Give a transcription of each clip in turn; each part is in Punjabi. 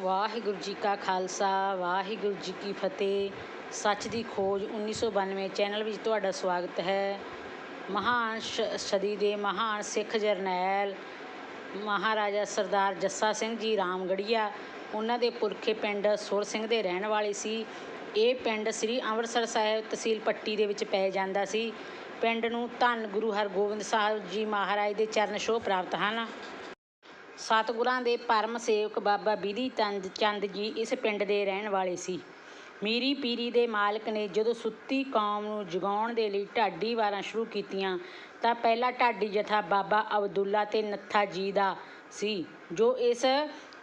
ਵਾਹਿਗੁਰੂ ਜੀ ਕਾ ਖਾਲਸਾ, ਵਾਹਿਗੁਰੂ ਜੀ ਕੀ ਫਤਿਹ। ਸੱਚ ਦੀ ਖੋਜ 1992 ਚੈਨਲ ਵਿੱਚ ਤੁਹਾਡਾ ਸਵਾਗਤ ਹੈ। ਮਹਾਨ ਸ਼- ਸਦੀ ਦੇ ਮਹਾਨ ਸਿੱਖ ਜਰਨੈਲ ਮਹਾਰਾਜਾ ਸਰਦਾਰ ਜੱਸਾ ਸਿੰਘ ਜੀ ਰਾਮਗੜੀਆ, ਉਹਨਾਂ ਦੇ ਪੁਰਖੇ ਪਿੰਡ ਸੁਰ ਸਿੰਘ ਦੇ ਰਹਿਣ ਵਾਲੇ ਸੀ। ਇਹ ਪਿੰਡ ਸ੍ਰੀ ਅੰਮ੍ਰਿਤਸਰ ਸਾਹਿਬ ਤਹਿਸੀਲ ਪੱਟੀ ਦੇ ਵਿੱਚ ਪੈ ਜਾਂਦਾ ਸੀ। ਪਿੰਡ ਨੂੰ ਧੰਨ ਗੁਰੂ ਹਰਗੋਬਿੰਦ ਸਾਹਿਬ ਜੀ ਮਹਾਰਾਜ ਦੇ ਚਰਨ ਛੋਹ ਪ੍ਰਾਪਤ ਹਨ। ਸਤਿਗੁਰਾਂ ਦੇ ਪਰਮ ਸੇਵਕ ਬਾਬਾ ਬਿਧੀ ਚੰਦ ਚੰਦ ਜੀ ਇਸ ਪਿੰਡ ਦੇ ਰਹਿਣ ਵਾਲੇ ਸੀ। ਮੀਰੀ ਪੀਰੀ ਦੇ ਮਾਲਕ ਨੇ ਜਦੋਂ ਸੁੱਤੀ ਕੌਮ ਨੂੰ ਜਗਾਉਣ ਦੇ ਲਈ ਢਾਡੀ ਵਾਰਾਂ ਸ਼ੁਰੂ ਕੀਤੀਆਂ, ਤਾਂ ਪਹਿਲਾ ਢਾਡੀ ਜਥਾ ਬਾਬਾ ਅਬਦੁੱਲਾ ਤੇ ਨੱਥਾ ਜੀ ਦਾ ਸੀ, ਜੋ ਇਸ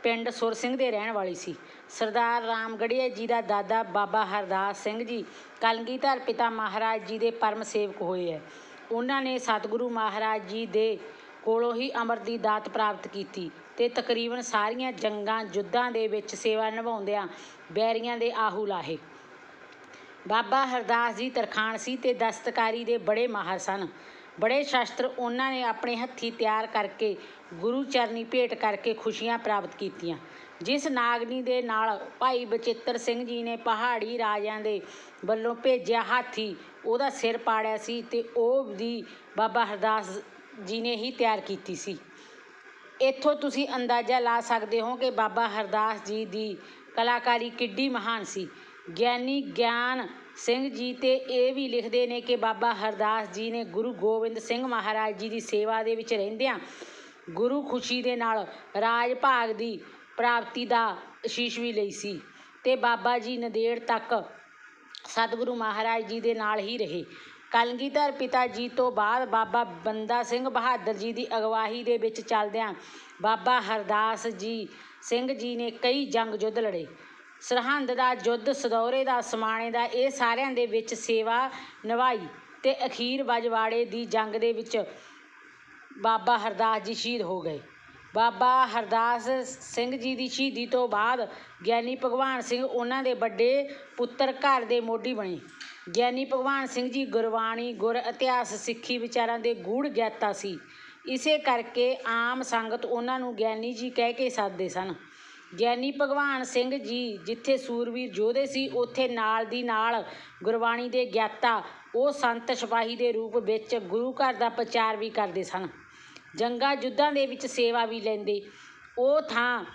ਪਿੰਡ ਸੁਰ ਸਿੰਘ ਦੇ ਰਹਿਣ ਵਾਲੇ ਸੀ। ਸਰਦਾਰ ਰਾਮਗੜੀਆ ਜੀ ਦਾ ਦਾਦਾ ਬਾਬਾ ਹਰਦਾਸ ਸਿੰਘ ਜੀ ਕਲਗੀਧਰ ਪਿਤਾ ਮਹਾਰਾਜ ਜੀ ਦੇ ਪਰਮ ਸੇਵਕ ਹੋਏ ਹੈ। ਉਹਨਾਂ ਨੇ ਸਤਿਗੁਰੂ ਮਹਾਰਾਜ ਜੀ ਦੇ ਕੋਲੋਂ ਹੀ ਅੰਮ੍ਰਿਤ ਦੀ ਦਾਤ ਪ੍ਰਾਪਤ ਕੀਤੀ ਤੇ ਤਕਰੀਬਨ ਸਾਰੀਆਂ ਜੰਗਾਂ ਯੁੱਧਾਂ ਦੇ ਵਿੱਚ ਸੇਵਾ ਨਿਭਾਉਂਦਿਆਂ ਬੈਰੀਆਂ ਦੇ ਆਹੂ ਲਾਹੇ। ਬਾਬਾ ਹਰਦਾਸ ਜੀ ਤਰਖਾਣ ਸੀ ਤੇ ਦਸਤਕਾਰੀ ਦੇ ਬੜੇ ਮਾਹਰ ਸਨ। ਬੜੇ ਸ਼ਸਤਰ ਉਹਨਾਂ ਨੇ ਆਪਣੇ ਹੱਥੀਂ ਤਿਆਰ ਕਰਕੇ ਗੁਰੂ ਚਰਨੀ ਭੇਟ ਕਰਕੇ ਖੁਸ਼ੀਆਂ ਪ੍ਰਾਪਤ ਕੀਤੀਆਂ। ਜਿਸ ਨਾਗਨੀ ਦੇ ਨਾਲ ਭਾਈ ਬਚਿੱਤਰ ਸਿੰਘ ਜੀ ਨੇ ਪਹਾੜੀ ਰਾਜਿਆਂ ਦੇ ਵੱਲੋਂ ਭੇਜਿਆ ਹਾਥੀ, ਉਹਦਾ ਸਿਰ ਪਾੜਿਆ ਸੀ ਤੇ ਉਹ ਵੀ ਬਾਬਾ ਹਰਦਾਸ ਜੀ ਨੇ ਹੀ ਤਿਆਰ ਕੀਤੀ ਸੀ। ਇੱਥੋਂ ਤੁਸੀਂ ਅੰਦਾਜ਼ਾ ਲਾ ਸਕਦੇ ਹੋ ਕਿ ਬਾਬਾ ਹਰਦਾਸ ਜੀ ਦੀ ਕਲਾਕਾਰੀ ਕਿੱਡੀ ਮਹਾਨ ਸੀ। ਗਿਆਨੀ ਗਿਆਨ ਸਿੰਘ ਜੀ ਤੇ ਇਹ ਵੀ ਲਿਖਦੇ ਨੇ ਕਿ ਬਾਬਾ ਹਰਦਾਸ ਜੀ ਨੇ ਗੁਰੂ ਗੋਬਿੰਦ ਸਿੰਘ ਮਹਾਰਾਜ ਜੀ ਦੀ ਸੇਵਾ ਦੇ ਵਿੱਚ ਰਹਿੰਦਿਆਂ ਗੁਰੂ ਖੁਸ਼ੀ ਦੇ ਨਾਲ ਰਾਜ ਭਾਗ ਦੀ ਪ੍ਰਾਪਤੀ ਦਾ ਅਸ਼ੀਸ਼ ਵੀ ਲਈ ਸੀ ਤੇ ਬਾਬਾ ਜੀ ਨੰਦੇੜ ਤੱਕ ਸਤਿਗੁਰੂ ਮਹਾਰਾਜ ਜੀ ਦੇ ਨਾਲ ਹੀ ਰਹੇ। ਕਲਗੀਧਰ ਪਿਤਾ ਜੀ ਤੋਂ ਬਾਅਦ ਬਾਬਾ ਬੰਦਾ ਸਿੰਘ ਬਹਾਦਰ ਜੀ ਦੀ ਅਗਵਾਈ ਦੇ ਵਿੱਚ ਚੱਲਦਿਆਂ ਬਾਬਾ ਹਰਦਾਸ ਜੀ ਸਿੰਘ ਜੀ ਨੇ ਕਈ ਜੰਗ ਯੁੱਧ ਲੜੇ। ਸਰਹੰਦ ਦਾ ਯੁੱਧ, ਸਦੌਰੇ ਦਾ, ਸਮਾਣੇ ਦਾ, ਇਹ ਸਾਰਿਆਂ ਦੇ ਵਿੱਚ ਸੇਵਾ ਨਿਭਾਈ ਤੇ ਅਖੀਰ ਵਜਵਾੜੇ ਦੀ ਜੰਗ ਦੇ ਵਿੱਚ ਬਾਬਾ ਹਰਦਾਸ ਜੀ ਸ਼ਹੀਦ ਹੋ ਗਏ। ਬਾਬਾ ਹਰਦਾਸ ਸਿੰਘ ਜੀ ਦੀ ਸ਼ਹੀਦੀ ਤੋਂ ਬਾਅਦ ਗਿਆਨੀ ਭਗਵਾਨ ਸਿੰਘ ਉਹਨਾਂ ਦੇ ਵੱਡੇ ਪੁੱਤਰ ਘਰ ਦੇ ਮੋਢੀ ਬਣੇ। ਗਿਆਨੀ ਭਗਵਾਨ ਸਿੰਘ ਜੀ ਗੁਰਬਾਣੀ, ਗੁਰ ਇਤਿਹਾਸ ਸਿੱਖੀ ਵਿਚਾਰਾਂ ਦੇ ਗੂੜ ਗਿਆਤਾ ਸੀ। ਇਸੇ ਕਰਕੇ ਆਮ ਸੰਗਤ ਉਹਨਾਂ ਨੂੰ ਗਿਆਨੀ ਜੀ ਕਹਿ ਕੇ ਸੱਦਦੇ ਸਨ। ਗਿਆਨੀ ਭਗਵਾਨ ਸਿੰਘ ਜੀ ਜਿੱਥੇ ਸੂਰਵੀਰ ਯੋਧੇ ਸੀ, ਉੱਥੇ ਨਾਲ ਦੀ ਨਾਲ ਗੁਰਬਾਣੀ ਦੇ ਗਿਆਤਾ, ਉਹ ਸੰਤ ਸਿਪਾਹੀ ਦੇ ਰੂਪ ਵਿੱਚ ਗੁਰੂ ਘਰ ਦਾ ਪ੍ਰਚਾਰ ਵੀ ਕਰਦੇ ਸਨ। ਜੰਗਾਂ ਯੁੱਧਾਂ ਦੇ ਵਿੱਚ ਸੇਵਾ ਵੀ ਲੈਂਦੇ। ਉਹ ਥਾਂ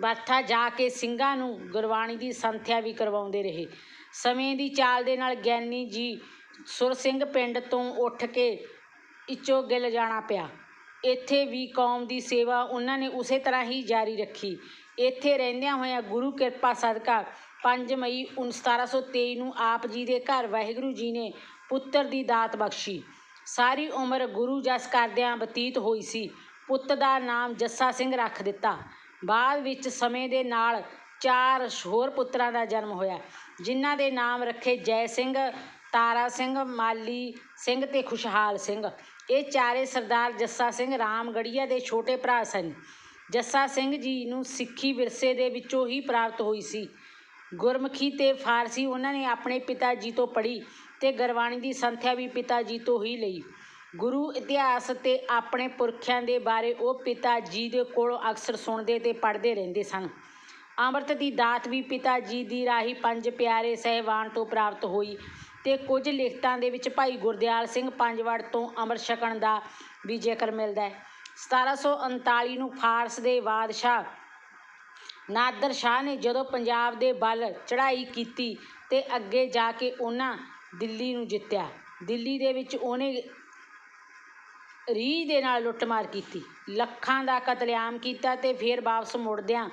ਬਾਥਾ ਜਾ ਕੇ ਸਿੰਘਾਂ ਨੂੰ ਗੁਰਬਾਣੀ ਦੀ ਸੰਥਿਆ ਵੀ ਕਰਵਾਉਂਦੇ ਰਹੇ। ਸਮੇਂ ਦੀ ਚਾਲ ਦੇ ਨਾਲ ਗਿਆਨੀ ਜੀ ਸੁਰ ਸਿੰਘ ਪਿੰਡ ਤੋਂ ਉੱਠ ਕੇ ਇੱਚੋ ਗਿੱਲ ਜਾਣਾ ਪਿਆ। ਇੱਥੇ ਵੀ ਕੌਮ ਦੀ ਸੇਵਾ ਉਹਨਾਂ ਨੇ ਉਸੇ ਤਰ੍ਹਾਂ ਹੀ ਜਾਰੀ ਰੱਖੀ। ਇੱਥੇ ਰਹਿੰਦਿਆਂ ਹੋਇਆਂ ਗੁਰੂ ਕਿਰਪਾ ਸਦਕਾ 5 ਮਈ 1723 ਨੂੰ ਆਪ ਜੀ ਦੇ ਘਰ ਵਾਹਿਗੁਰੂ ਜੀ ਨੇ ਪੁੱਤਰ ਦੀ ਦਾਤ ਬਖਸ਼ੀ। ਸਾਰੀ ਉਮਰ ਗੁਰੂ ਜਸ ਕਰਦਿਆਂ ਬਤੀਤ ਹੋਈ ਸੀ। ਪੁੱਤ ਦਾ ਨਾਮ ਜੱਸਾ ਸਿੰਘ ਰੱਖ ਦਿੱਤਾ। ਬਾਅਦ ਵਿੱਚ ਸਮੇਂ ਦੇ ਨਾਲ ਚਾਰ ਹੋਰ ਪੁੱਤਰਾਂ ਦਾ ਜਨਮ ਹੋਇਆ। ਜਿਨ੍ਹਾਂ ਦੇ ਨਾਮ ਰੱਖੇ ਜੈ ਸਿੰਘ, ਤਾਰਾ ਸਿੰਘ, ਮਾਲੀ ਸਿੰਘ ਤੇ ਖੁਸ਼ਹਾਲ ਸਿੰਘ। ਇਹ ਚਾਰੇ ਸਰਦਾਰ ਜੱਸਾ ਸਿੰਘ ਰਾਮਗੜੀਆ ਦੇ ਛੋਟੇ ਭਰਾ ਸਨ। ਜੱਸਾ ਸਿੰਘ ਜੀ ਨੂੰ ਸਿੱਖੀ ਵਿਰਸੇ ਦੇ ਵਿੱਚੋਂ ਹੀ ਪ੍ਰਾਪਤ ਹੋਈ ਸੀ। ਗੁਰਮੁਖੀ ਤੇ ਫਾਰਸੀ ਉਹਨਾਂ ਨੇ ਆਪਣੇ ਪਿਤਾ ਜੀ ਤੋਂ ਪੜ੍ਹੀ ਤੇ ਗੁਰਬਾਣੀ ਦੀ ਸੰਥਿਆ ਵੀ ਪਿਤਾ ਜੀ ਤੋਂ ਹੀ ਲਈ। ਗੁਰੂ ਇਤਿਹਾਸ ਤੇ ਆਪਣੇ ਪੁਰਖਿਆਂ ਦੇ ਬਾਰੇ ਉਹ ਪਿਤਾ ਜੀ ਦੇ ਕੋਲੋਂ ਅਕਸਰ ਸੁਣਦੇ ਤੇ ਪੜ੍ਹਦੇ ਰਹਿੰਦੇ ਸਨ। ਅੰਮ੍ਰਿਤ ਦੀ ਦਾਤ ਵੀ ਪਿਤਾ ਜੀ ਦੀ ਰਾਹੀਂ ਪੰਜ ਪਿਆਰੇ ਸਹਿਬਾਨ ਤੋਂ ਪ੍ਰਾਪਤ ਹੋਈ ਤੇ ਕੁਝ ਲਿਖਤਾਂ ਦੇ ਵਿੱਚ ਭਾਈ ਗੁਰਦਿਆਲ ਸਿੰਘ ਪੰਜਵੜ ਤੋਂ ਅੰਮ੍ਰਿਤ ਛਕਣ ਦਾ ਵੀ ਜ਼ਿਕਰ ਮਿਲਦਾ ਹੈ। 1739 ਨੂੰ ਫਾਰਸ ਦੇ ਬਾਦਸ਼ਾਹ ਨਾਦਰ ਸ਼ਾਹ ਨੇ ਜਦੋਂ ਪੰਜਾਬ ਦੇ ਵੱਲ ਚੜ੍ਹਾਈ ਕੀਤੀ ਤੇ ਅੱਗੇ ਜਾ ਕੇ ਉਹਨਾਂ ਦਿੱਲੀ ਨੂੰ ਜਿੱਤਿਆ। ਦਿੱਲੀ ਦੇ ਵਿੱਚ ਉਹਨੇ ਰੀਝ ਦੇ ਨਾਲ ਲੁੱਟਮਾਰ ਕੀਤੀ। ਲੱਖਾਂ ਦਾ ਕਤਲੇਆਮ ਕੀਤਾ ਤੇ ਫਿਰ ਵਾਪਸ ਮੁੜਦਿਆਂ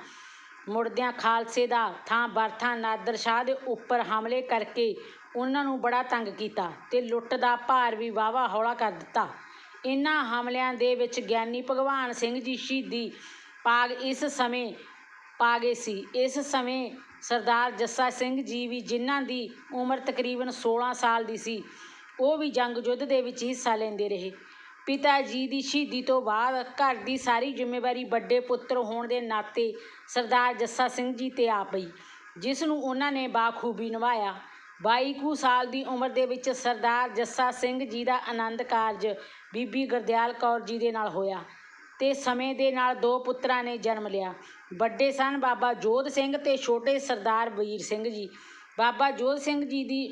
ਮੁੜਦਿਆਂ ਖਾਲਸੇ ਦਾ ਥਾਂ ਬਰਥਾ ਨਾਦਰ ਸ਼ਾਹ ਦੇ ਉੱਪਰ ਹਮਲੇ ਕਰਕੇ ਉਹਨਾਂ ਨੂੰ ਬੜਾ ਤੰਗ ਕੀਤਾ ਤੇ ਲੁੱਟ ਦਾ ਭਾਰ ਵੀ ਵਾਵਾ ਹੌਲਾ ਕਰ ਦਿੱਤਾ। ਇਹਨਾਂ ਹਮਲਿਆਂ ਦੇ ਵਿੱਚ ਗਿਆਨੀ ਭਗਵਾਨ ਸਿੰਘ ਜੀ ਸ਼ਹੀਦੀ ਪਾਗ ਇਸ ਸਮੇਂ ਪਾ ਗਏ ਸੀ। ਇਸ ਸਮੇਂ ਸਰਦਾਰ ਜੱਸਾ ਸਿੰਘ ਜੀ ਵੀ ਜਿਨ੍ਹਾਂ ਦੀ ਉਮਰ ਤਕਰੀਬਨ 16 ਸਾਲ ਦੀ ਸੀ, ਉਹ ਵੀ ਜੰਗ ਯੁੱਧ ਦੇ ਵਿੱਚ ਹਿੱਸਾ ਲੈਂਦੇ ਰਹੇ। ਪਿਤਾ ਜੀ ਦੀ ਸ਼ਹੀਦੀ ਤੋਂ ਬਾਅਦ ਘਰ ਦੀ ਸਾਰੀ ਜ਼ਿੰਮੇਵਾਰੀ ਵੱਡੇ ਪੁੱਤਰ ਹੋਣ ਦੇ ਨਾਤੇ ਸਰਦਾਰ ਜੱਸਾ ਸਿੰਘ ਜੀ ਤੇ ਆ ਪਈ, ਜਿਸ ਨੂੰ ਉਹਨਾਂ ਨੇ ਬਾਖੂਬੀ ਨਿਭਾਇਆ। ਬਾਈ ਕੁ ਸਾਲ ਦੀ ਉਮਰ ਦੇ ਵਿੱਚ ਸਰਦਾਰ ਜੱਸਾ ਸਿੰਘ ਜੀ ਦਾ ਆਨੰਦ ਕਾਰਜ ਬੀਬੀ ਗੁਰਦਿਆਲ ਕੌਰ ਜੀ ਦੇ ਨਾਲ ਹੋਇਆ ਤੇ ਸਮੇਂ ਦੇ ਨਾਲ ਦੋ ਪੁੱਤਰਾਂ ਨੇ ਜਨਮ ਲਿਆ। ਵੱਡੇ ਸਨ ਬਾਬਾ ਜੋਧ ਸਿੰਘ ਤੇ ਛੋਟੇ ਸਰਦਾਰ ਵੀਰ ਸਿੰਘ ਜੀ। ਬਾਬਾ ਜੋਧ ਸਿੰਘ ਜੀ ਦੀ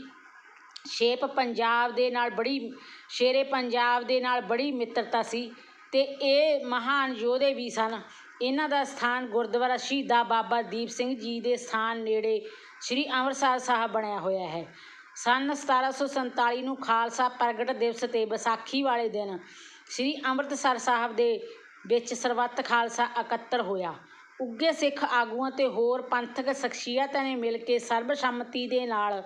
ਸ਼ੇਪ ਪੰਜਾਬ ਦੇ ਨਾਲ ਬੜੀ, ਸ਼ੇਰੇ ਪੰਜਾਬ ਦੇ ਨਾਲ ਬੜੀ ਮਿੱਤਰਤਾ ਸੀ ਅਤੇ ਇਹ ਮਹਾਨ ਯੋਧੇ ਵੀ ਸਨ। ਇਹਨਾਂ ਦਾ ਸਥਾਨ ਗੁਰਦੁਆਰਾ ਸ਼ਹੀਦਾਂ ਬਾਬਾ ਦੀਪ ਸਿੰਘ ਜੀ ਦੇ ਸਥਾਨ ਨੇੜੇ ਸ੍ਰੀ ਅੰਮ੍ਰਿਤਸਰ ਸਾਹਿਬ ਬਣਿਆ ਹੋਇਆ ਹੈ। ਸੰਨ ਸਤਾਰ੍ਹਾਂ ਸੌ ਸੰਤਾਲੀ ਨੂੰ ਖਾਲਸਾ ਪ੍ਰਗਟ ਦਿਵਸ ਤੇ ਵਿਸਾਖੀ ਵਾਲੇ ਦਿਨ ਸ੍ਰੀ ਅੰਮ੍ਰਿਤਸਰ ਸਾਹਿਬ ਦੇ ਵਿੱਚ ਸਰਬੱਤ ਖਾਲਸਾ ਇਕੱਤਰ ਹੋਇਆ। ਉੱਘੇ ਸਿੱਖ ਆਗੂਆਂ ਅਤੇ ਹੋਰ ਪੰਥਕ ਸ਼ਖਸੀਅਤਾਂ ਨੇ ਮਿਲ ਕੇ ਸਰਬਸੰਮਤੀ ਦੇ ਨਾਲ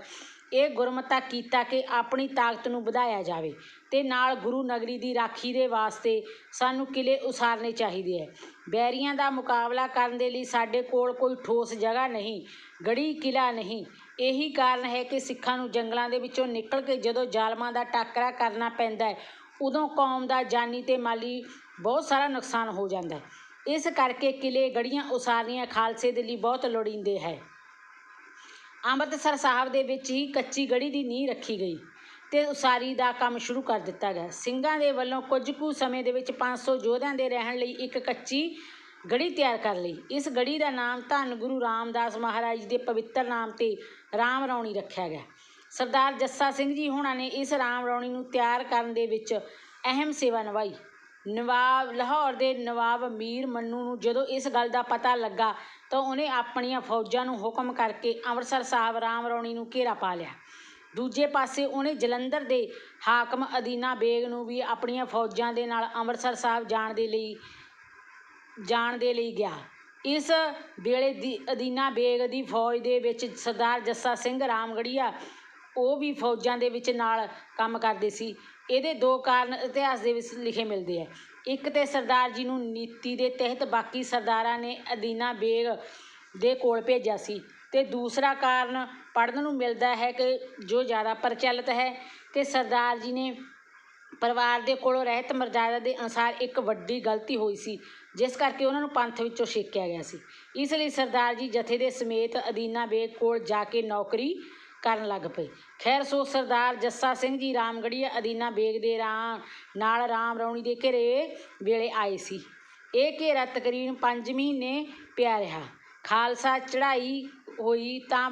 ਇਹ ਗੁਰਮਤਾ ਕੀਤਾ ਕਿ ਆਪਣੀ ਤਾਕਤ ਨੂੰ ਵਧਾਇਆ ਜਾਵੇ ਤੇ ਨਾਲ ਗੁਰੂ ਨਗਰੀ ਦੀ ਰਾਖੀ ਦੇ ਵਾਸਤੇ ਸਾਨੂੰ ਕਿਲੇ ਉਸਾਰਨੇ ਚਾਹੀਦੇ ਹੈ। ਬੈਰੀਆਂ ਦਾ ਮੁਕਾਬਲਾ ਕਰਨ ਦੇ ਲਈ ਸਾਡੇ ਕੋਲ ਕੋਈ ਠੋਸ ਜਗ੍ਹਾ ਨਹੀਂ, ਗੜੀ ਕਿਲਾ ਨਹੀਂ। ਇਹੀ ਕਾਰਨ ਹੈ ਕਿ ਸਿੱਖਾਂ ਨੂੰ ਜੰਗਲਾਂ ਦੇ ਵਿੱਚੋਂ ਨਿਕਲ ਕੇ ਜਦੋਂ ਜ਼ਾਲਮਾਂ ਦਾ ਟਾਕਰਾ ਕਰਨਾ ਪੈਂਦਾ ਹੈ, ਉਦੋਂ ਕੌਮ ਦਾ ਜਾਨੀ ਤੇ ਮਾਲੀ ਬਹੁਤ ਸਾਰਾ ਨੁਕਸਾਨ ਹੋ ਜਾਂਦਾ ਹੈ। ਇਸ ਕਰਕੇ ਕਿਲੇ ਗੜੀਆਂ ਉਸਾਰਨੀਆਂ ਖਾਲਸੇ ਦੇ ਲਈ ਬਹੁਤ ਲੋੜੀਂਦੇ ਹੈ। ਅੰਮ੍ਰਿਤਸਰ ਸਾਹਿਬ ਦੇ ਵਿੱਚ ਹੀ ਕੱਚੀ ਗੜੀ ਦੀ ਨੀਂਹ ਰੱਖੀ ਗਈ ਤੇ ਉਸਾਰੀ ਦਾ ਕੰਮ ਸ਼ੁਰੂ ਕਰ ਦਿੱਤਾ ਗਿਆ। ਸਿੰਘਾਂ ਦੇ ਵੱਲੋਂ ਕੁਝ ਕੁ ਸਮੇਂ ਦੇ ਵਿੱਚ 500 ਯੋਧਿਆਂ ਦੇ ਰਹਿਣ ਲਈ ਇੱਕ ਕੱਚੀ ਗੜੀ ਤਿਆਰ ਕਰ ਲਈ। ਇਸ ਗੜੀ ਦਾ ਨਾਮ ਧੰਨ ਗੁਰੂ ਰਾਮਦਾਸ ਮਹਾਰਾਜ ਦੇ ਪਵਿੱਤਰ ਨਾਮ ਤੇ ਰਾਮ ਰੌਣੀ ਰੱਖਿਆ ਗਿਆ। ਸਰਦਾਰ ਜੱਸਾ ਸਿੰਘ ਜੀ ਹੁਣਾਂ ਨੇ ਇਸ ਰਾਮ ਰੌਣੀ ਨੂੰ ਤਿਆਰ ਕਰਨ ਦੇ ਵਿੱਚ ਅਹਿਮ ਸੇਵਾ ਨਿਭਾਈ। ਨਵਾਬ, ਲਾਹੌਰ ਦੇ ਨਵਾਬ ਮੀਰ ਮੰਨੂ ਨੂੰ ਜਦੋਂ ਇਸ ਗੱਲ ਦਾ ਪਤਾ ਲੱਗਾ ਤਾਂ ਉਹਨੇ ਆਪਣੀਆਂ ਫੌਜਾਂ ਨੂੰ ਹੁਕਮ ਕਰਕੇ ਅੰਮ੍ਰਿਤਸਰ ਸਾਹਿਬ ਰਾਮ ਰੌਣੀ ਨੂੰ ਘੇਰਾ ਪਾ ਲਿਆ। ਦੂਜੇ ਪਾਸੇ ਉਹਨੇ ਜਲੰਧਰ ਦੇ ਹਾਕਮ ਅਦੀਨਾ ਬੇਗ ਨੂੰ ਵੀ ਆਪਣੀਆਂ ਫੌਜਾਂ ਦੇ ਨਾਲ ਅੰਮ੍ਰਿਤਸਰ ਸਾਹਿਬ ਜਾਣ ਦੇ ਲਈ, ਜਾਣ ਦੇ ਲਈ ਗਿਆ। ਇਸ ਵੇਲੇ ਦੀ ਅਦੀਨਾ ਬੇਗ ਦੀ ਫੌਜ ਦੇ ਵਿੱਚ ਸਰਦਾਰ ਜੱਸਾ ਸਿੰਘ ਰਾਮਗੜੀਆ, ਉਹ ਵੀ ਫੌਜਾਂ ਦੇ ਵਿੱਚ ਨਾਲ ਕੰਮ ਕਰਦੇ ਸੀ। ਇਹਦੇ ਦੋ ਕਾਰਨ ਇਤਿਹਾਸ ਦੇ ਵਿੱਚ ਲਿਖੇ ਮਿਲਦੇ ਹੈ ਇੱਕ ਤਾਂ ਸਰਦਾਰ ਜੀ ਨੂੰ ਨੀਤੀ ਦੇ ਤਹਿਤ ਬਾਕੀ ਸਰਦਾਰਾਂ ਨੇ ਅਦੀਨਾ ਬੇਗ ਦੇ ਕੋਲ ਭੇਜਿਆ ਸੀ ਅਤੇ ਦੂਸਰਾ ਕਾਰਨ ਪੜ੍ਹਨ ਨੂੰ ਮਿਲਦਾ ਹੈ ਕਿ ਜੋ ਜ਼ਿਆਦਾ ਪ੍ਰਚਲਿਤ ਹੈ ਅਤੇ ਸਰਦਾਰ ਜੀ ਨੇ ਪਰਿਵਾਰ ਦੇ ਕੋਲੋਂ ਰਹਿਤ ਮਰਜ਼ਾਦਾ ਦੇ ਅਨੁਸਾਰ ਇੱਕ ਵੱਡੀ ਗਲਤੀ ਹੋਈ ਸੀ, ਜਿਸ ਕਰਕੇ ਉਹਨਾਂ ਨੂੰ ਪੰਥ ਵਿੱਚੋਂ ਛੇਕਿਆ ਗਿਆ ਸੀ। ਇਸ ਲਈ ਸਰਦਾਰ ਜੀ ਜਥੇ ਦੇ ਸਮੇਤ ਅਦੀਨਾ ਬੇਗ ਕੋਲ ਜਾ ਕੇ ਨੌਕਰੀ ਕਰਨ ਲੱਗ ਪਏ ਖੈਰ, ਸੋ ਸਰਦਾਰ ਜੱਸਾ ਸਿੰਘ ਜੀ ਰਾਮਗੜੀਆ ਅਦੀਨਾ ਬੇਗ ਦੇ ਰਾਂ ਨਾਲ ਰਾਮ ਰੌਣੀ ਦੇ ਘੇਰੇ ਵੇਲੇ ਆਏ ਸੀ। ਇਹ ਘੇਰਾ ਤਕਰੀਬਨ ਪੰਜ ਮਹੀਨੇ ਪਿਆ ਰਿਹਾ। ਖਾਲਸਾ ਚੜ੍ਹਾਈ ਹੋਈ ਤਾਂ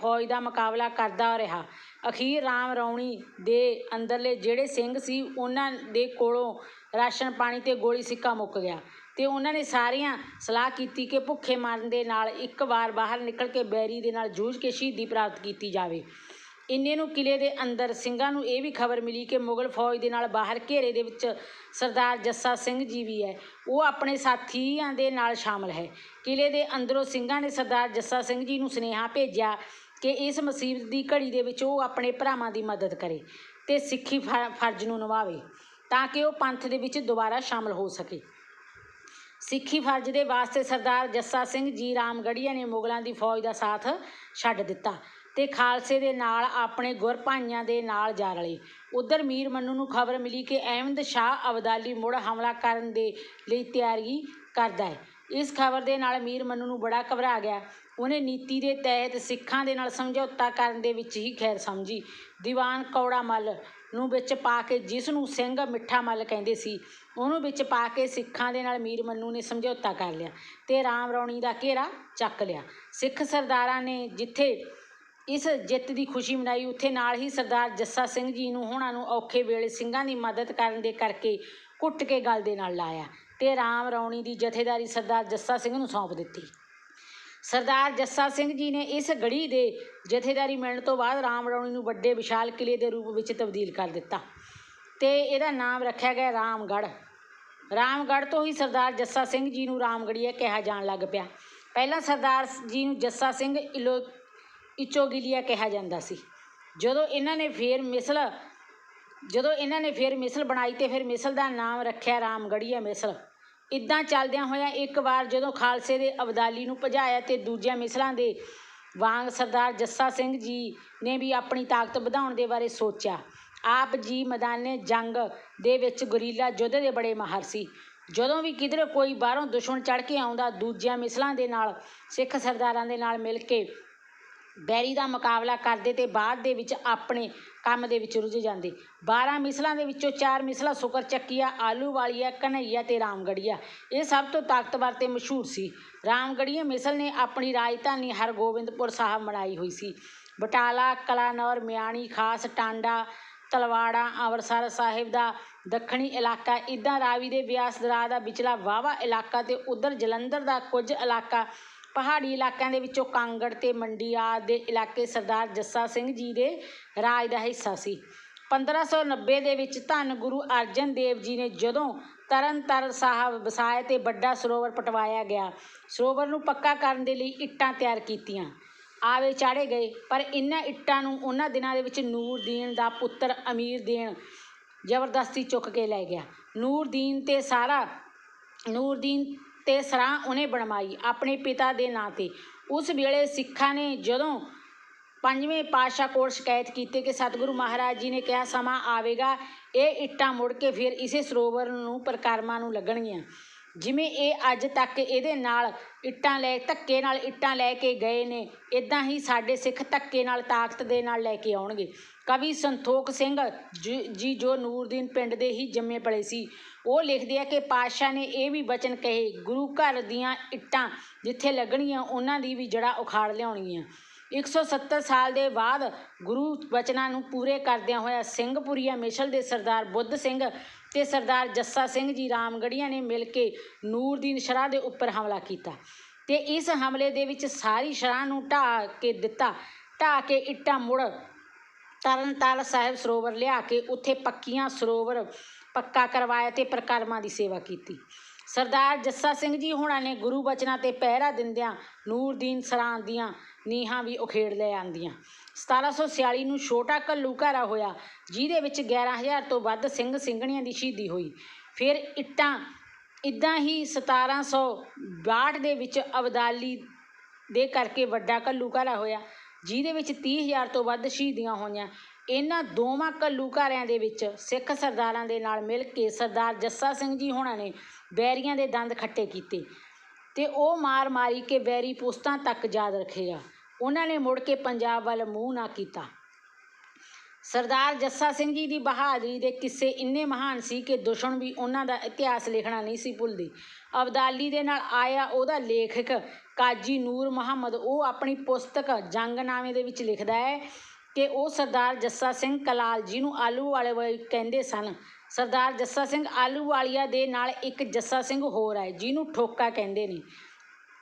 ਫੌਜ ਦਾ ਮੁਕਾਬਲਾ ਕਰਦਾ ਰਿਹਾ। ਅਖੀਰ ਰਾਮ ਰੌਣੀ ਦੇ ਅੰਦਰਲੇ ਜਿਹੜੇ ਸਿੰਘ ਸੀ, ਉਹਨਾਂ ਦੇ ਕੋਲੋਂ ਰਾਸ਼ਨ ਪਾਣੀ ਤੇ ਗੋਲੀ ਸਿੱਕਾ ਮੁੱਕ ਗਿਆ। ਤੇ ਉਹਨਾਂ ਨੇ ਸਾਰਿਆਂ ਸਲਾਹ ਕੀਤੀ ਕਿ ਭੁੱਖੇ ਮਰਨ ਦੇ ਨਾਲ ਇੱਕ ਵਾਰ ਬਾਹਰ ਨਿਕਲ ਕੇ ਬੈਰੀ ਦੇ ਨਾਲ ਜੂਝ ਕੇ ਸ਼ਹੀਦੀ ਪ੍ਰਾਪਤ ਕੀਤੀ ਜਾਵੇ। ਇੰਨੇ ਨੂੰ ਕਿਲੇ ਦੇ ਅੰਦਰ ਸਿੰਘਾਂ ਨੂੰ ਇਹ ਵੀ ਖਬਰ ਮਿਲੀ ਕਿ ਮੁਗਲ ਫੌਜ ਦੇ ਨਾਲ ਬਾਹਰ ਘੇਰੇ ਦੇ ਵਿੱਚ ਸਰਦਾਰ ਜੱਸਾ ਸਿੰਘ ਜੀ ਵੀ ਹੈ। ਉਹ ਆਪਣੇ ਸਾਥੀਆਂ ਦੇ ਨਾਲ ਸ਼ਾਮਲ ਹੈ। ਕਿਲੇ ਦੇ ਅੰਦਰੋਂ ਸਿੰਘਾਂ ਨੇ ਸਰਦਾਰ ਜੱਸਾ ਸਿੰਘ ਜੀ ਨੂੰ ਸੁਨੇਹਾ ਭੇਜਿਆ ਕਿ ਇਸ ਮੁਸੀਬਤ ਦੀ ਘੜੀ ਦੇ ਵਿੱਚ ਉਹ ਆਪਣੇ ਭਰਾਵਾਂ ਦੀ ਮਦਦ ਕਰੇ ਤੇ ਸਿੱਖੀ ਫ- ਫਰਜ਼ ਨੂੰ ਨਿਭਾਵੇ ਤਾਂ ਕਿ ਉਹ ਪੰਥ ਦੇ ਵਿੱਚ ਦੁਬਾਰਾ ਸ਼ਾਮਲ ਹੋ ਸਕੇ। ਸਿੱਖੀ ਫਰਜ਼ ਦੇ ਵਾਸਤੇ ਸਰਦਾਰ ਜੱਸਾ ਸਿੰਘ ਜੀ ਰਾਮਗੜੀਆ ਨੇ ਮੁਗਲਾਂ ਦੀ ਫੌਜ ਦਾ ਸਾਥ ਛੱਡ ਦਿੱਤਾ ਤੇ ਖਾਲਸੇ ਦੇ ਨਾਲ ਆਪਣੇ ਗੁਰ ਭਾਈਆਂ ਦੇ ਨਾਲ ਜਾ ਰਲੇ। ਉਧਰ ਮੀਰ ਮੰਨੂ ਨੂੰ ਖਬਰ ਮਿਲੀ ਕਿ ਅਹਿਮਦ ਸ਼ਾਹ ਅਬਦਾਲੀ ਮੁੜ ਹਮਲਾ ਕਰਨ ਦੇ ਲਈ ਤਿਆਰੀ ਕਰਦਾ ਹੈ। ਇਸ ਖਬਰ ਦੇ ਨਾਲ ਮੀਰ ਮੰਨੂ ਨੂੰ ਬੜਾ ਘਬਰਾ ਗਿਆ। ਉਹਨੇ ਨੀਤੀ ਦੇ ਤਹਿਤ ਸਿੱਖਾਂ ਦੇ ਨਾਲ ਸਮਝੌਤਾ ਕਰਨ ਦੇ ਵਿੱਚ ਹੀ ਖੈਰ ਸਮਝੀ। ਦੀਵਾਨ ਕੌੜਾ ਮੱਲ ਨੂੰ ਵਿੱਚ ਪਾ ਕੇ ਜਿਸ ਨੂੰ ਸਿੰਘ ਮਿੱਠਾ ਮੱਲ ਕਹਿੰਦੇ ਸੀ, ਉਹਨੂੰ ਵਿੱਚ ਪਾ ਕੇ ਸਿੱਖਾਂ ਦੇ ਨਾਲ ਮੀਰ ਮੰਨੂ ਨੇ ਸਮਝੌਤਾ ਕਰ ਲਿਆ ਤੇ ਰਾਮ ਰੌਣੀ ਦਾ ਘੇਰਾ ਚੱਕ ਲਿਆ। ਸਿੱਖ ਸਰਦਾਰਾਂ ਨੇ ਜਿੱਥੇ ਇਸ ਜਿੱਤ ਦੀ ਖੁਸ਼ੀ ਮਨਾਈ, ਉੱਥੇ ਨਾਲ ਹੀ ਸਰਦਾਰ ਜੱਸਾ ਸਿੰਘ ਜੀ ਨੂੰ ਹੋਣਾ ਨੂੰ ਔਖੇ ਵੇਲੇ ਸਿੰਘਾਂ ਦੀ ਮਦਦ ਕਰਨ ਦੇ ਕਰਕੇ ਕੁੱਟ ਕੇ ਗਲ ਦੇ ਨਾਲ ਲਾਇਆ ਤੇ ਰਾਮ ਰੌਣੀ ਦੀ ਜਥੇਦਾਰੀ ਸਰਦਾਰ ਜੱਸਾ ਸਿੰਘ ਨੂੰ ਸੌਂਪ ਦਿੱਤੀ। ਸਰਦਾਰ ਜੱਸਾ ਸਿੰਘ ਜੀ ਨੇ ਇਸ ਗੜੀ ਦੇ ਜਥੇਦਾਰੀ ਮਿਲਣ ਤੋਂ ਬਾਅਦ ਰਾਮ ਰੌਣੀ ਨੂੰ ਵੱਡੇ ਵਿਸ਼ਾਲ ਕਿਲੇ ਦੇ ਰੂਪ ਵਿੱਚ ਤਬਦੀਲ ਕਰ ਦਿੱਤਾ ਤੇ ਇਹਦਾ ਨਾਮ ਰੱਖਿਆ ਗਿਆ ਰਾਮਗੜ੍ਹ। ਰਾਮਗੜ੍ਹ ਤੋਂ ਹੀ ਸਰਦਾਰ ਜੱਸਾ ਸਿੰਘ ਜੀ ਨੂੰ ਰਾਮਗੜੀਆ ਕਿਹਾ ਜਾਣ ਲੱਗ ਪਿਆ। ਪਹਿਲਾਂ ਸਰਦਾਰ ਜੀ ਨੂੰ ਜੱਸਾ ਸਿੰਘ ਇਲੋ ਇਚੋਗਿਲੀਆ ਕਿਹਾ ਜਾਂਦਾ ਸੀ। ਜਦੋਂ ਇਹਨਾਂ ਨੇ ਫੇਰ ਮਿਸਲ, ਜਦੋਂ ਇਹਨਾਂ ਨੇ ਫੇਰ ਮਿਸਲ ਬਣਾਈ ਤੇ ਫਿਰ ਮਿਸਲ ਦਾ ਨਾਮ ਰੱਖਿਆ ਰਾਮਗੜੀਆ ਮਿਸਲ। ਇਦਾਂ ਚੱਲਦਿਆਂ ਹੋਇਆਂ ਇੱਕ ਵਾਰ ਜਦੋਂ ਖਾਲਸੇ ਦੇ ਅਬਦਾਲੀ ਨੂੰ ਭਜਾਇਆ ਤੇ ਦੂਜਿਆਂ ਮਿਸਲਾਂ ਦੇ ਵਾਂਗ ਸਰਦਾਰ ਜੱਸਾ ਸਿੰਘ ਜੀ ਨੇ ਵੀ ਆਪਣੀ ਤਾਕਤ ਵਧਾਉਣ ਦੇ ਬਾਰੇ ਸੋਚਿਆ। ਆਪ ਜੀ ਮੈਦਾਨੇ ਜੰਗ ਦੇ ਵਿੱਚ ਗੁਰੀਲਾ ਯੁੱਧ ਦੇ ਬੜੇ ਮਾਹਰ ਸੀ। ਜਦੋਂ ਵੀ ਕਿਧਰੇ ਕੋਈ ਬਾਹਰੋਂ ਦੁਸ਼ਮਣ ਚੜ ਕੇ ਆਉਂਦਾ, ਦੂਜਿਆਂ ਮਿਸਲਾਂ ਦੇ ਨਾਲ, ਸਿੱਖ ਸਰਦਾਰਾਂ ਦੇ ਨਾਲ ਮਿਲ ਕੇ ਬੈਰੀ ਦਾ ਮੁਕਾਬਲਾ ਕਰਦੇ ਤੇ ਬਾਅਦ ਦੇ ਵਿੱਚ ਆਪਣੇ ਕੰਮ ਦੇ ਵਿੱਚ ਰੁੱਝ ਜਾਂਦੇ। 12 ਮਿਸਲਾਂ ਦੇ ਵਿੱਚੋਂ ਚਾਰ ਮਿਸਲਾਂ ਸ਼ੁਕਰ ਚੱਕੀਆ, ਆਲੂ ਵਾਲੀਆ, ਕਨਈਆ ਤੇ ਰਾਮਗੜੀਆ। ਇਹ ਸਭ ਤੋਂ ਤਾਕਤਵਰ ਤੇ ਮਸ਼ਹੂਰ ਸੀ। ਰਾਮਗੜੀਆ ਮਿਸਲ ਨੇ ਆਪਣੀ ਰਾਜਧਾਨੀ ਹਰਗੋਬਿੰਦਪੁਰ ਸਾਹਿਬ ਬਣਾਈ ਹੋਈ ਸੀ। ਬਟਾਲਾ, ਕਲਾਨੌਰ, ਮਿਆਣੀ, ਖਾਸ ਟਾਂਡਾ, ਤਲਵਾੜਾ, ਅੰਮ੍ਰਿਤਸਰ ਸਾਹਿਬ ਦਾ ਦੱਖਣੀ ਇਲਾਕਾ, ਇੱਦਾਂ ਰਾਵੀ ਦੇ ਬਿਆਸ ਦਰਾ ਦਾ ਵਿਚਲਾ ਵਾਵਾ ਇਲਾਕਾ ਤੇ ਉਧਰ ਜਲੰਧਰ ਦਾ ਕੁਝ ਇਲਾਕਾ ਪਹਾੜੀ ਇਲਾਕਿਆਂ ਦੇ ਵਿੱਚੋਂ ਕਾਂਗੜ ਤੇ ਮੰਡੀਆਦ ਦੇ ਇਲਾਕੇ ਸਰਦਾਰ ਜੱਸਾ ਸਿੰਘ ਜੀ ਦੇ ਰਾਜ ਦਾ ਹਿੱਸਾ ਸੀ। 1590 ਦੇ ਵਿੱਚ ਧੰਨ ਗੁਰੂ ਅਰਜਨ ਦੇਵ ਜੀ ਨੇ ਜਦੋਂ ਤਰਨਤਾਰਨ ਸਾਹਿਬ ਵਸਾਏ ਤੇ ਵੱਡਾ ਸਰੋਵਰ ਪਟਵਾਇਆ ਗਿਆ, ਸਰੋਵਰ ਨੂੰ ਪੱਕਾ ਕਰਨ ਦੇ ਲਈ ਇੱਟਾਂ ਤਿਆਰ ਕੀਤੀਆਂ। ਆਵੇ ਚਾੜੇ ਗਏ, ਪਰ ਇਨ੍ਹਾਂ ਇੱਟਾਂ ਨੂੰ ਉਹਨਾਂ ਦਿਨਾਂ ਦੇ ਵਿੱਚ ਨੂਰਦੀਨ ਦਾ ਪੁੱਤਰ ਅਮੀਰ ਦੇਨ ਜ਼ਬਰਦਸਤੀ ਚੁੱਕ ਕੇ ਲੈ ਗਿਆ। ਨੂਰਦੀਨ ਤੇ ਸਾਰਾ ਨੂਰਦੀਨ ਤੇ ਸਰਾਂ ਉਹਨੇ ਬਣਵਾਈ ਆਪਣੇ ਪਿਤਾ ਦੇ ਨਾਂ ਤੇ। ਉਸ ਵੇਲੇ ਸਿੱਖਾਂ ਨੇ ਜਦੋਂ ਪੰਜਵੇਂ ਪਾਤਸ਼ਾਹ ਕੋਲ ਸ਼ਿਕਾਇਤ ਕੀਤੀ ਕਿ ਸਤਿਗੁਰੂ ਮਹਾਰਾਜ ਜੀ ਨੇ ਕਿਹਾ, ਸਮਾਂ ਆਵੇਗਾ, ਇਹ ਇੱਟਾਂ ਮੁੜ ਕੇ ਫਿਰ ਇਸੇ ਸਰੋਵਰ ਨੂੰ, ਪ੍ਰਕਰਮਾਂ ਨੂੰ ਲੱਗਣਗੀਆਂ। ਜਿਵੇਂ ਇਹ ਅੱਜ ਤੱਕ ਇਹਦੇ ਨਾਲ ਇੱਟਾਂ ਲੈ, ਧੱਕੇ ਨਾਲ ਇੱਟਾਂ ਲੈ ਕੇ ਗਏ ਨੇ ਇਦਾਂ ਹੀ ਸਾਡੇ ਸਿੱਖ ਧੱਕੇ ਨਾਲ ਤਾਕਤ ਦੇ ਨਾਲ ਲੈ ਕੇ ਆਉਣਗੇ। ਕਵੀ ਸੰਤੋਖ ਸਿੰਘ ਜੀ, ਜੋ ਨੂਰਦੀਨ ਪਿੰਡ ਦੇ ਹੀ ਜੰਮੇ ਪਲੇ ਸੀ, ਉਹ ਲਿਖਦੇ ਆ ਕਿ ਪਾਤਸ਼ਾਹ ਨੇ ਇਹ ਵੀ ਬਚਨ ਕਹੇ, ਗੁਰੂ ਘਰ ਦੀਆਂ ਇੱਟਾਂ ਜਿੱਥੇ ਲੱਗਣੀਆਂ, ਉਹਨਾਂ ਦੀ ਵੀ ਜੜਾ ਉਖਾੜ ਲਿਆਉਣੀਆਂ 170 ਸਾਲ ਦੇ ਬਾਅਦ ਗੁਰੂ ਬਚਨਾਂ ਨੂੰ ਪੂਰੇ ਕਰਦਿਆਂ ਹੋਇਆ ਸਿੰਘਪੁਰੀਆ ਮਿਸ਼ਲ ਦੇ ਸਰਦਾਰ ਬੁੱਧ ਸਿੰਘ ਤੇ ਸਰਦਾਰ ਜੱਸਾ ਸਿੰਘ ਜੀ ਰਾਮਗੜੀਆਂ ਨੇ ਮਿਲ ਕੇ ਨੂਰਦੀਨ ਸ਼ਰਾਹ ਦੇ ਉੱਪਰ ਹਮਲਾ ਕੀਤਾ ਤੇ ਇਸ ਹਮਲੇ ਦੇ ਵਿੱਚ ਸਾਰੀ ਸ਼ਰਾਹ ਨੂੰ ਢਾਹ ਕੇ ਦਿੱਤਾ, ਢਾਹ ਕੇ ਇੱਟਾਂ ਮੁੜ ਤਰਨਤਾਰਨ ਸਾਹਿਬ ਸਰੋਵਰ ਲਿਆ ਕੇ ਉੱਥੇ ਪੱਕੀਆਂ ਸਰੋਵਰ ਪੱਕਾ ਕਰਵਾਇਆ ਤੇ ਪ੍ਰਕਰਮਾਂ ਦੀ ਸੇਵਾ ਕੀਤੀ। ਸਰਦਾਰ ਜੱਸਾ ਸਿੰਘ ਜੀ ਹੁਣਾਂ ਨੇ ਗੁਰੂ ਬਚਨਾਂ ਤੇ ਪਹਿਰਾ ਦਿੰਦਿਆਂ ਨੂਰਦੀਨ ਸਰਾਂ ਦੀਆਂ ਨੀਹਾਂ ਵੀ ਉਖੇੜ ਲੈ ਆਂਦੀਆਂ। 1746 ਨੂੰ ਛੋਟਾ ਘੱਲੂਘਾਰਾ ਹੋਇਆ, ਜਿਹਦੇ ਵਿੱਚ 11000 ਤੋਂ ਵੱਧ ਸਿੰਘ ਸਿੰਘਣੀਆਂ ਦੀ ਸ਼ਹੀਦੀ ਹੋਈ। ਫਿਰ ਇੱਟਾਂ, ਇਦਾਂ ਹੀ 1762 ਦੇ ਵਿੱਚ ਅਬਦਾਲੀ ਦੇ ਕਰਕੇ ਵੱਡਾ ਘੱਲੂਘਾਰਾ ਹੋਇਆ, ਜਿਹਦੇ ਵਿੱਚ 30000 ਤੋਂ ਵੱਧ ਸ਼ਹੀਦੀਆਂ ਹੋਈਆਂ। ਇਹਨਾਂ ਦੋਵਾਂ ਘੱਲੂਘਾਰਿਆਂ ਦੇ ਵਿੱਚ ਸਿੱਖ ਸਰਦਾਰਾਂ ਦੇ ਨਾਲ ਮਿਲ ਕੇ ਸਰਦਾਰ ਜੱਸਾ ਸਿੰਘ ਜੀ ਹੋਣਾ ਨੇ ਬੈਰੀਆਂ ਦੇ ਦੰਦ ਖੱਟੇ ਕੀਤੇ ਤੇ ਉਹ ਮਾਰ ਮਾਰੀ ਕੇ ਬੈਰੀ ਪੁਸਤਾਂ ਤੱਕ ਯਾਦ ਰੱਖੇਗਾ। ਉਹਨਾਂ ਨੇ ਮੁੜ ਕੇ ਪੰਜਾਬ ਵੱਲ ਮੂੰਹ ਨਾ ਕੀਤਾ। ਸਰਦਾਰ ਜੱਸਾ ਸਿੰਘ ਜੀ ਦੀ ਬਹਾਦਰੀ ਦੇ ਕਿੱਸੇ ਇੰਨੇ ਮਹਾਨ ਸੀ ਕਿ ਦੁਸ਼ਮਣ ਵੀ ਉਹਨਾਂ ਦਾ ਇਤਿਹਾਸ ਲਿਖਣਾ ਨਹੀਂ ਸੀ ਭੁੱਲਦੇ। ਅਬਦਾਲੀ ਦੇ ਨਾਲ ਆਇਆ ਉਹਦਾ ਲੇਖਕ ਕਾਜੀ ਨੂਰ ਮੁਹੰਮਦ, ਉਹ ਆਪਣੀ ਪੁਸਤਕ ਜੰਗਨਾਮੇ ਦੇ ਵਿੱਚ ਲਿਖਦਾ ਹੈ ਕਿ ਉਹ ਸਰਦਾਰ ਜੱਸਾ ਸਿੰਘ ਕਲਾਲ ਜਿਹਨੂੰ ਆਲੂ ਵਾਲੇ ਵਾਲੇ ਕਹਿੰਦੇ ਸਨ। ਸਰਦਾਰ ਜੱਸਾ ਸਿੰਘ ਆਲੂ ਵਾਲੀਆ ਦੇ ਨਾਲ ਇੱਕ ਜੱਸਾ ਸਿੰਘ ਹੋਰ ਹੈ ਜਿਹਨੂੰ ਠੋਕਾ ਕਹਿੰਦੇ ਨੇ।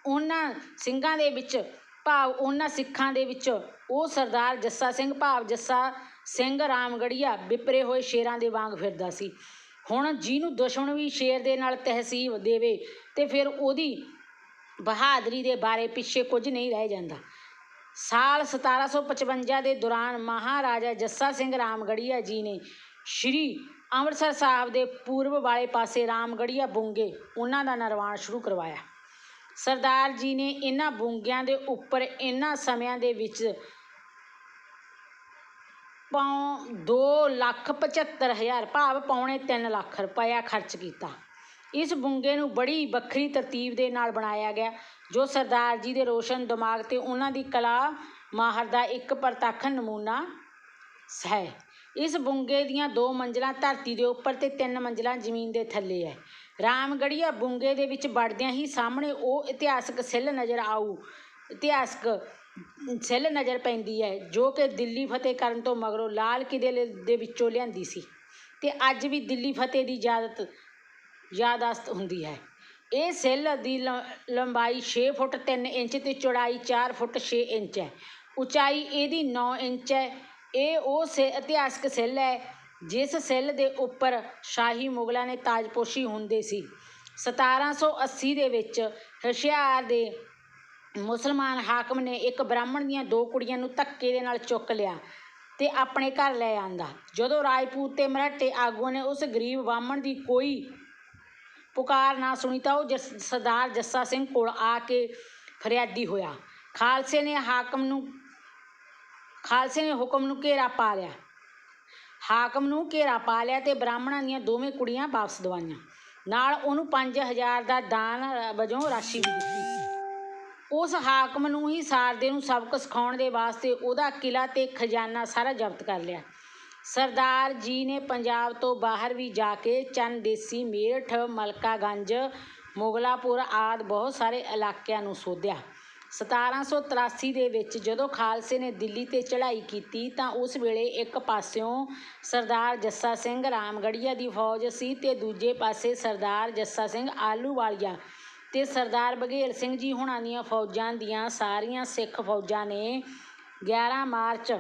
ਉਹਨਾਂ ਸਿੰਘਾਂ ਦੇ ਵਿੱਚ ਭਾਵ ਉਹਨਾਂ ਸਿੱਖਾਂ ਦੇ ਵਿੱਚ ਉਹ ਸਰਦਾਰ ਜੱਸਾ ਸਿੰਘ, ਭਾਵ ਜੱਸਾ ਸਿੰਘ ਰਾਮਗੜੀਆ ਵਿਪਰੇ ਹੋਏ ਸ਼ੇਰਾਂ ਦੇ ਵਾਂਗ ਫਿਰਦਾ ਸੀ। ਹੁਣ ਜਿਹਨੂੰ ਦੁਸ਼ਮਣ ਵੀ ਸ਼ੇਰ ਦੇ ਨਾਲ ਤਹਿਸੀਬ ਦੇਵੇ ਤੇ ਫਿਰ ਉਹਦੀ ਬਹਾਦਰੀ ਦੇ ਬਾਰੇ ਪਿੱਛੇ ਕੁਝ ਨਹੀਂ ਰਹਿ ਜਾਂਦਾ। ਸਾਲ 1755 ਦੇ ਦੌਰਾਨ ਮਹਾਰਾਜਾ ਜੱਸਾ ਸਿੰਘ ਰਾਮਗੜੀਆ ਜੀ ਨੇ ਸ਼੍ਰੀ ਅੰਮ੍ਰਿਤਸਰ ਸਾਹਿਬ ਦੇ ਪੂਰਬ ਵਾਲੇ ਪਾਸੇ ਰਾਮਗੜੀਆ ਬੁੰਗੇ ਉਹਨਾਂ ਦਾ ਨਿਰਮਾਣ ਸ਼ੁਰੂ ਕਰਵਾਇਆ। ਸਰਦਾਰ ਜੀ ਨੇ ਇਹਨਾਂ ਬੁੰਗਿਆਂ ਦੇ ਉੱਪਰ ਇਹਨਾਂ ਸਮਿਆਂ ਦੇ ਵਿੱਚ ਪੌ ਦੋ ਲੱਖ ਪਝੱਤਰ ਹਜ਼ਾਰ ਭਾਵ ਪੌਣੇ 3 ਲੱਖ ਰੁਪਇਆ ਖਰਚ ਕੀਤਾ। ਇਸ ਬੁੰਗੇ ਨੂੰ ਬੜੀ ਵੱਖਰੀ ਤਰਤੀਬ ਦੇ ਨਾਲ ਬਣਾਇਆ ਗਿਆ, ਜੋ ਸਰਦਾਰ ਜੀ ਦੇ ਰੋਸ਼ਨ ਦਿਮਾਗ ਤੇ ਉਹਨਾਂ ਦੀ ਕਲਾ ਮਾਹਰ ਦਾ ਇੱਕ ਪ੍ਰਤੱਖ ਨਮੂਨਾ ਹੈ। ਇਸ ਬੁੰਗੇ ਦੀਆਂ ਦੋ ਮੰਜ਼ਲਾਂ ਧਰਤੀ ਦੇ ਉੱਪਰ ਤੇ ਤਿੰਨ ਮੰਜ਼ਲਾਂ ਜ਼ਮੀਨ ਦੇ ਥੱਲੇ ਹੈ। ਰਾਮਗੜੀਆ ਬੁੰਗੇ ਦੇ ਵਿੱਚ ਵੜਦਿਆਂ ਹੀ ਸਾਹਮਣੇ ਉਹ ਇਤਿਹਾਸਕ ਸਿੱਲ ਨਜ਼ਰ ਆਊ, ਇਤਿਹਾਸਕ ਸਿੱਲ ਨਜ਼ਰ ਪੈਂਦੀ ਹੈ, ਜੋ ਕਿ ਦਿੱਲੀ ਫਤਿਹ ਕਰਨ ਤੋਂ ਮਗਰੋਂ ਲਾਲ ਕਿਲੇ ਦੇ ਵਿੱਚੋਂ ਲਿਆਂਦੀ ਸੀ। ਤੇ ਅੱਜ ਵੀ ਦਿੱਲੀ ਫਤਿਹ ਦੀ ਇਜਾਜ਼ਤ ਯਾਦਾਸ਼ਤ ਹੁੰਦੀ ਹੈ। ਇਹ ਸਿੱਲ ਦੀ ਲ- ਲੰਬਾਈ 6 ਫੁੱਟ 3 ਇੰਚ ਤੇ ਚੌੜਾਈ 4 ਫੁੱਟ 6 ਇੰਚ ਹੈ। ਉਚਾਈ ਇਹਦੀ 9 ਇੰਚ ਹੈ। ਇਹ ਉਹ ਸੇ, ਇਤਿਹਾਸਕ ਸਿੱਲ ਹੈ, ਜਿਸ ਸਿੱਲ ਦੇ ਉੱਪਰ ਸ਼ਾਹੀ ਮੁਗਲਾਂ ਨੇ ਤਾਜਪੋਸ਼ੀ ਹੁੰਦੇ ਸੀ। 1780 ਦੇ ਵਿੱਚ ਹੁਸ਼ਿਆਰ ਦੇ ਮੁਸਲਮਾਨ ਹਾਕਮ ਨੇ ਇੱਕ ਬ੍ਰਾਹਮਣ ਦੀਆਂ ਦੋ ਕੁੜੀਆਂ ਨੂੰ ਧੱਕੇ ਦੇ ਨਾਲ ਚੁੱਕ ਲਿਆ ਤੇ ਆਪਣੇ ਘਰ ਲੈ ਆਂਦਾ। ਜਦੋਂ ਰਾਜਪੂਤ ਤੇ ਮਰਾਠੇ ਆਗੂਆਂ ਨੇ ਉਸ ਗਰੀਬ ਬਾਹਮਣ ਦੀ ਕੋਈ ਪੁਕਾਰ ਨਾ ਸੁਣੀ ਤਾਂ ਉਹ ਜਸ, ਸਰਦਾਰ ਜੱਸਾ ਸਿੰਘ ਕੋਲ ਆ ਕੇ ਫਰਿਆਦੀ ਹੋਇਆ। ਖਾਲਸੇ ਨੇ ਹਾਕਮ ਨੂੰ, ਖਾਲਸੇ ਨੇ ਹੁਕਮ ਨੂੰ ਘੇਰਾ ਪਾ ਲਿਆ। ਹਾਕਮ ਨੂੰ ਘੇਰਾ ਪਾ ਲਿਆ ਤੇ ਬ੍ਰਾਹਮਣਾਂ ਦੀਆਂ ਦੋਵੇਂ ਕੁੜੀਆਂ ਵਾਪਸ ਦਵਾਈਆਂ। ਨਾਲ ਉਹਨੂੰ 5000 ਦਾ ਦਾਨ ਵਜੋਂ ਰਾਸ਼ੀ ਵੀ ਦਿੱਤੀ। ਉਸ ਹਾਕਮ ਨੂੰ ਹੀ ਸਾਰਦੇ ਨੂੰ ਸਬਕ ਸਿਖਾਉਣ ਦੇ ਵਾਸਤੇ ਉਹਦਾ ਕਿਲਾ ਤੇ ਖਜ਼ਾਨਾ ਸਾਰਾ ਜ਼ਬਤ ਕਰ ਲਿਆ। ਸਰਦਾਰ ਜੀ ਨੇ ਪੰਜਾਬ ਤੋਂ ਬਾਹਰ ਵੀ ਜਾ ਕੇ ਚੰਦੇਸੀ ਮੇਰਠ, ਮਲਕਾਗੰਜ, ਮੁਗਲਾਪੁਰ ਆਦਿ ਬਹੁਤ ਸਾਰੇ ਇਲਾਕਿਆਂ ਨੂੰ ਸੋਧਿਆ। 1783 ਦੇ ਵਿੱਚ ਜਦੋਂ ਖਾਲਸੇ ਨੇ ਦਿੱਲੀ ਤੇ ਚੜ੍ਹਾਈ ਕੀਤੀ ਤਾਂ ਉਸ ਵੇਲੇ ਇੱਕ ਪਾਸਿਓਂ ਸਰਦਾਰ ਜੱਸਾ ਸਿੰਘ ਰਾਮਗੜੀਆ ਦੀ ਫੌਜ ਸੀ ਤੇ ਦੂਜੇ ਪਾਸੇ ਸਰਦਾਰ ਜੱਸਾ ਸਿੰਘ ਆਲੂਵਾਲੀਆ ਤੇ ਸਰਦਾਰ ਬਘੇਲ ਸਿੰਘ ਜੀ ਹੁਣਾਂ ਦੀਆਂ ਫੌਜਾਂ ਦੀਆਂ ਸਾਰੀਆਂ ਸਿੱਖ ਫੌਜਾਂ ਨੇ 11 ਮਾਰਚ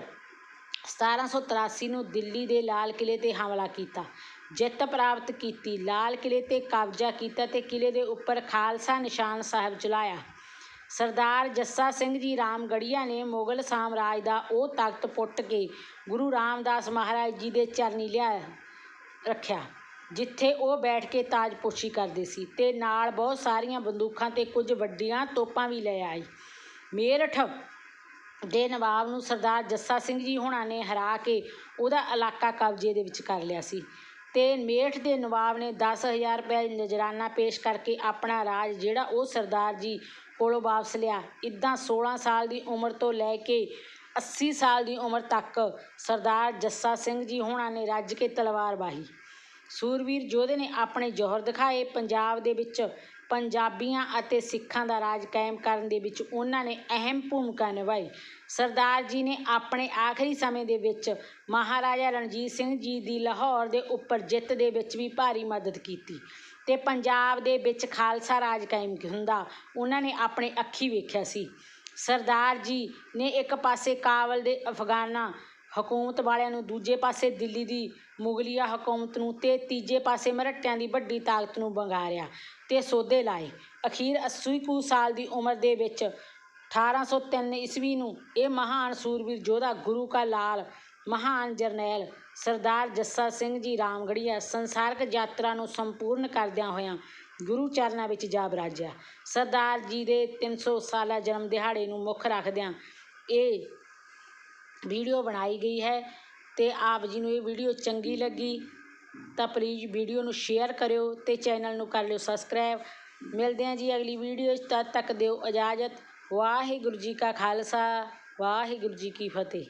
1783 ਨੂੰ ਦਿੱਲੀ ਦੇ ਲਾਲ ਕਿਲ੍ਹੇ ਤੇ ਹਮਲਾ ਕੀਤਾ। ਜਿੱਤ ਪ੍ਰਾਪਤ ਕੀਤੀ। ਲਾਲ ਕਿਲ੍ਹੇ ਤੇ ਕਬਜ਼ਾ ਕੀਤਾ ਅਤੇ ਕਿਲ੍ਹੇ ਦੇ ਉੱਪਰ ਖਾਲਸਾ ਨਿਸ਼ਾਨ ਸਾਹਿਬ ਚਲਾਇਆ ਸਰਦਾਰ ਜੱਸਾ ਸਿੰਘ ਜੀ ਰਾਮਗੜ੍ਹੀਆ ਨੇ ਮੁਗਲ ਸਾਮਰਾਜ ਦਾ ਉਹ ਤਖਤ ਪੁੱਟ ਕੇ ਗੁਰੂ ਰਾਮਦਾਸ ਮਹਾਰਾਜ ਜੀ ਦੇ ਚਰਨੀ ਲਿਆ ਰੱਖਿਆ, ਜਿੱਥੇ ਉਹ ਬੈਠ ਕੇ ਤਾਜਪੋਸ਼ੀ ਕਰਦੇ ਸੀ ਅਤੇ ਨਾਲ ਬਹੁਤ ਸਾਰੀਆਂ ਬੰਦੂਕਾਂ ਤੇ ਕੁਝ ਵੱਡੀਆਂ ਤੋਪਾਂ ਵੀ ਲੈ ਆਏ ਮੇਰਠ ਦੇ ਨਵਾਬ ਨੂੰ ਸਰਦਾਰ ਜੱਸਾ ਸਿੰਘ ਜੀ ਹੋਣਾ ਨੇ ਹਰਾ ਕੇ ਉਹਦਾ ਇਲਾਕਾ ਕਬਜ਼ੇ ਦੇ ਵਿੱਚ ਕਰ ਲਿਆ ਸੀ। ਤੇ ਮੇਰਠ ਦੇ ਨਵਾਬ ਨੇ 10000 ਰੁਪਏ ਨਜਰਾਨਾ ਪੇਸ਼ ਕਰਕੇ ਆਪਣਾ ਰਾਜ ਜਿਹੜਾ ਉਹ ਸਰਦਾਰ ਜੀ ਕੋਲੋਂ ਵਾਪਸ ਲਿਆ। ਇਦਾਂ 16 ਸਾਲ ਦੀ ਉਮਰ ਤੋਂ ਲੈ ਕੇ 80 ਸਾਲ ਦੀ ਉਮਰ ਤੱਕ ਸਰਦਾਰ ਜੱਸਾ ਸਿੰਘ ਜੀ ਹੋਣਾ ਨੇ ਰੱਜ ਕੇ ਤਲਵਾਰ ਵਾਹੀ। ਸੂਰਵੀਰ ਯੋਧੇ ਨੇ ਆਪਣੇ ਜੋਹਰ ਦਿਖਾਏ। ਪੰਜਾਬ ਦੇ ਵਿੱਚ ਪੰਜਾਬੀਆਂ ਅਤੇ ਸਿੱਖਾਂ ਦਾ ਰਾਜ ਕਾਇਮ ਕਰਨ ਦੇ ਵਿੱਚ ਉਹਨਾਂ ਨੇ ਅਹਿਮ ਭੂਮਿਕਾ ਨਿਭਾਈ। ਸਰਦਾਰ ਜੀ ਨੇ ਆਪਣੇ ਆਖਰੀ ਸਮੇਂ ਦੇ ਵਿੱਚ ਮਹਾਰਾਜਾ ਰਣਜੀਤ ਸਿੰਘ ਜੀ ਦੀ ਲਾਹੌਰ ਦੇ ਉੱਪਰ ਜਿੱਤ ਦੇ ਵਿੱਚ ਵੀ ਭਾਰੀ ਮਦਦ ਕੀਤੀ ਅਤੇ ਪੰਜਾਬ ਦੇ ਵਿੱਚ ਖਾਲਸਾ ਰਾਜ ਕਾਇਮ ਹੁੰਦਾ ਉਹਨਾਂ ਨੇ ਆਪਣੇ ਅੱਖੀ ਵੇਖਿਆ ਸੀ। ਸਰਦਾਰ ਜੀ ਨੇ ਇੱਕ ਪਾਸੇ ਕਾਬਲ ਦੇ ਅਫਗਾਨਾ ਹਕੂਮਤ ਵਾਲਿਆਂ ਨੂੰ ਦੂਜੇ ਪਾਸੇ ਦਿੱਲੀ ਦੀ ਮੁਗਲੀਆ ਹਕੂਮਤ ਨੂੰ ਤੇ ਤੀਜੇ ਪਾਸੇ ਮਰਹੱਟਿਆਂ ਦੀ ਵੱਡੀ ਤਾਕਤ ਨੂੰ ਵੰਗਾਰਿਆ। ਤੇ ਸੋਧੇ ਲਾਏ। ਅਖੀਰ 80 ਕੁ ਸਾਲ ਦੀ ਉਮਰ ਦੇ ਵਿੱਚ 1803 ਈਸਵੀ ਨੂੰ ਇਹ ਮਹਾਨ ਸੂਰਬੀਰ ਯੋਧਾ ਗੁਰੂ ਕਾ ਲਾਲ, ਮਹਾਨ ਜਰਨੈਲ ਸਰਦਾਰ ਜੱਸਾ ਸਿੰਘ ਜੀ ਰਾਮਗੜੀਆ ਸੰਸਾਰਕ ਯਾਤਰਾ ਨੂੰ ਸੰਪੂਰਨ ਕਰਦਿਆਂ ਹੋਇਆਂ ਗੁਰੂ ਚਰਨਾਂ ਵਿੱਚ ਜਾ ਬਰਾਜਿਆ। ਸਰਦਾਰ ਜੀ ਦੇ 300 ਸਾਲਾ ਜਨਮ ਦਿਹਾੜੇ ਨੂੰ ਮੁੱਖ ਰੱਖਦਿਆਂ ਇਹ ਵੀਡੀਓ ਬਣਾਈ ਗਈ ਹੈ ਤੇ ਆਪ ਜੀ ਨੂੰ ਇਹ ਵੀਡੀਓ ਚੰਗੀ ਲੱਗੀ ਤਾਂ ਪਲੀਜ਼ ਵੀਡੀਓ ਨੂੰ ਸ਼ੇਅਰ ਕਰਿਓ ਅਤੇ ਚੈਨਲ ਨੂੰ ਕਰ ਲਿਓ ਸਬਸਕ੍ਰਾਈਬ ਮਿਲਦੇ ਹਾਂ ਜੀ ਅਗਲੀ ਵੀਡੀਓ 'ਚ ਤਦ ਤੱਕ ਦਿਓ ਇਜਾਜ਼ਤ। ਵਾਹਿਗੁਰੂ ਜੀ ਕਾ ਖਾਲਸਾ, ਵਾਹਿਗੁਰੂ ਜੀ ਕੀ ਫਤਿਹ।